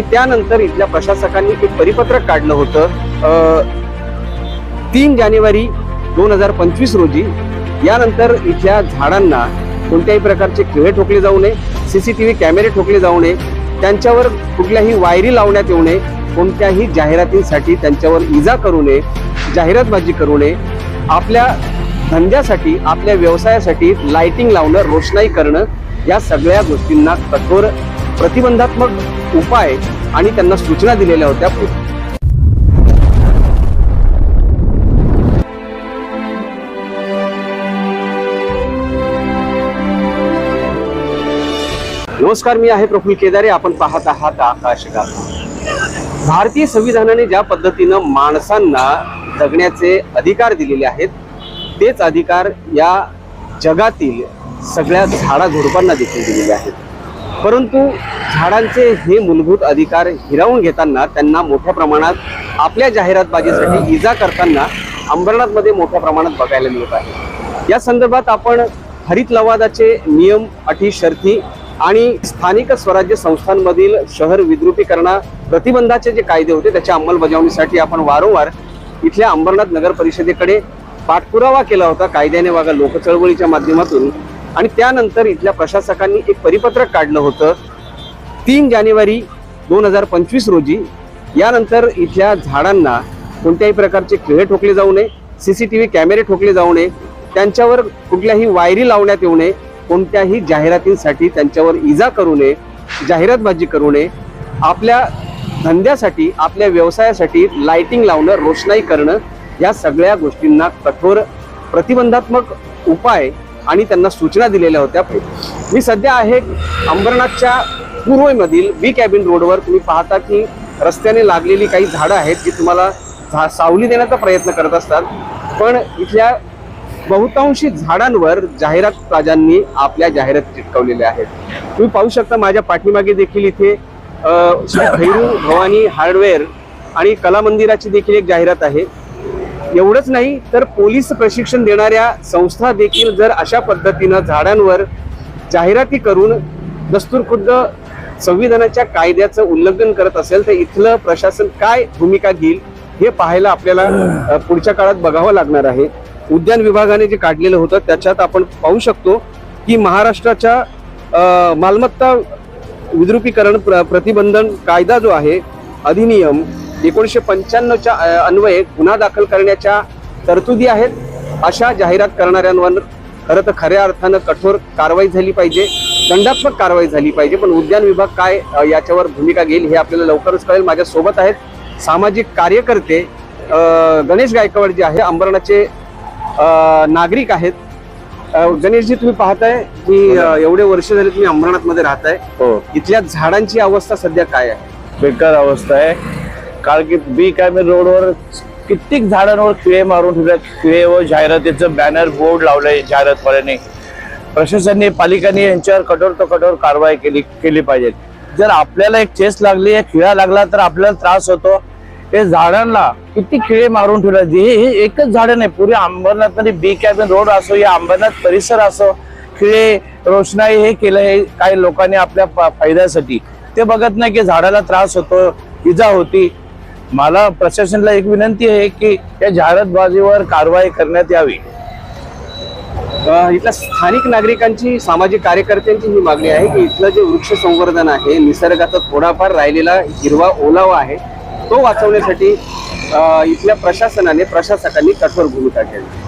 आणि त्यानंतर इथल्या प्रशासकांनी एक परिपत्रक काढलं होतं. तीन जानेवारी दोन हजार पंचवीस रोजी. यानंतर इथल्या झाडांना कोणत्याही प्रकारचे किळे ठोकले जाऊ नये सीसीटीव्ही कॅमेरे ठोकले जाऊ नये त्यांच्यावर कुठल्याही वायरी लावण्यात येऊ नये कोणत्याही जाहिरातींसाठी त्यांच्यावर इजा करू नये जाहिरातबाजी करू नये. आपल्या धंद्यासाठी आपल्या व्यवसायासाठी लाइटिंग लावणं रोषणाई करणं या सगळ्या गोष्टींना कठोर प्रतिबंधात्मक उपाय आणि त्यांना सूचना दिलेल्या होत्या. नमस्कार मी आहे प्रफुल्ल केदारे. आपण पाहत आहात आकाश गाथा भारतीय संविधानाने ज्या पद्धतीनं माणसांना जगण्याचे अधिकार दिलेले आहेत तेच अधिकार या जगातील सगळ्या झाडाझुडपांना देखील दिलेले आहेत. परंतु झाडांचे हे मूलभूत अधिकार हिरावून घेताना त्यांना मोठ्या प्रमाणात आपल्या जाहिरातबाजीसाठी इजा करताना अंबरनाथमध्ये मोठ्या प्रमाणात बघायला मिळत आहे. या संदर्भात आपण हरित लवादाचे नियम अटी शर्ती आणि स्थानिक स्वराज्य संस्थांमधील शहर विद्रुपीकरणा प्रतिबंधाचे जे कायदे होते त्याच्या अंमलबजावणीसाठी आपण वारंवार इथल्या अंबरनाथ नगर परिषदेकडे पाठपुरावा केला होता. कायद्याने वागा लोकचळवळीच्या माध्यमातून आणि त्यानंतर इथल्या प्रशासकांनी एक परिपत्रक काढलं होतं. तीन जानेवारी दोन हजार पंचवीस रोजी. यानंतर इथल्या झाडांना कोणत्याही प्रकारचे खिळे ठोकले जाऊ नये सी सी टी व्ही कॅमेरे ठोकले जाऊ नये त्यांच्यावर कुठल्याही वायरी लावण्यात येऊ नये कोणत्याही जाहिरातींसाठी त्यांच्यावर इजा करू नये जाहिरातबाजी करू नये. आपल्या धंद्यासाठी आपल्या व्यवसायासाठी लाइटिंग लावणं रोषणाई करणं या सगळ्या गोष्टींना कठोर प्रतिबंधात्मक उपाय आणि त्यांना सूचना दिलेल्या होत्या. मी सध्या आहे अंबरनाथच्या पूर्वेमधील बी कॅबिन रोडवर तुम्ही पाहता की रस्त्याने लागलेली काही झाडं आहेत जी तुम्हाला झा सावली देण्याचा प्रयत्न करत असतात. पण इथल्या बहुतांशी झाडांवर जाहिरात राजांनी आपल्या जाहिरात चिटकवलेल्या आहेत. तुम्ही पाहू शकता माझ्या पाठीमागे देखील इथे श्री भैरू भवानी हार्डवेअर आणि कला मंदिराची देखील एक जाहिरात आहे. एवढंच नाही तर पोलीस प्रशिक्षण देणाऱ्या संस्था देखील जर अशा पद्धतीनं झाडांवर जाहिराती करून दस्तूरखुद्द संविधानाच्या कायद्याचं उल्लंघन करत असेल तर इथलं प्रशासन काय भूमिका घेईल हे पाहायला आपल्याला पुढच्या काळात बघावं लागणार आहे. उद्यान विभागाने जे काढलेलं होतं त्याच्यात आपण पाहू शकतो की महाराष्ट्राच्या मालमत्ता विद्रुपीकरण प्र प्रतिबंधन कायदा जो आहे अधिनियम एकोणीसशे पंच्याण्णवच्या अन्वये गुन्हा दाखल करण्याच्या तरतुदी आहेत. अशा जाहिरात करणाऱ्यांवर खरं तर खऱ्या अर्थानं कठोर कारवाई झाली पाहिजे दंडात्मक कारवाई झाली पाहिजे. पण उद्यान विभाग काय याच्यावर भूमिका घेईल हे आपल्याला लवकरच कळेल. माझ्या सोबत आहेत सामाजिक कार्यकर्ते गणेश गायकवाड जे आहे अंबरनाथचे नागरिक आहेत. गणेशजी तुम्ही पाहताय की अ, एवढे वर्ष झाले तुम्ही अंबरनाथमध्ये राहताय. हो. इथल्या झाडांची अवस्था सध्या काय आहे? बेकार अवस्था आहे. कारण की बी कॅमेर रोडवर कित्येक झाडांवर खिळे मारून ठेवले. खिळे व जाहिरातीचं बॅनर बोर्ड लावलंय जाहिरातवाल्यांनी. प्रशासनाने पालिकांनी यांच्यावर कठोर तो कठोर कारवाई केली केली पाहिजे. जर आपल्याला एक चेस लागली एक खिळा लागला तर आपल्याला त्रास होतो. हे झाडांना किती खिळे मारून ठेवला? हे हे एकच झाड नाही. पुरे अंबरनाथमध्ये बी कॅबिन रोड असो या अंबरनाथ परिसर असो खिळे रोषणाई हे केलं हे काही लोकांनी आपल्या फायद्यासाठी. ते बघत नाही की झाडाला त्रास होतो इजा होती. मला प्रशासनाला एक विनंती आहे की या जाहिरातबाजीवर कारवाई करण्यात यावी. इथल्या स्थानिक नागरिकांची सामाजिक कार्यकर्त्यांची ही मागणी आहे की इथलं जे वृक्ष संवर्धन आहे निसर्गाचा थोडाफार राहिलेला हिरवा ओलावा आहे तो वाचवण्यासाठी इथल्या प्रशासनाने प्रशासकांनी कठोर भूमिका घ्यावी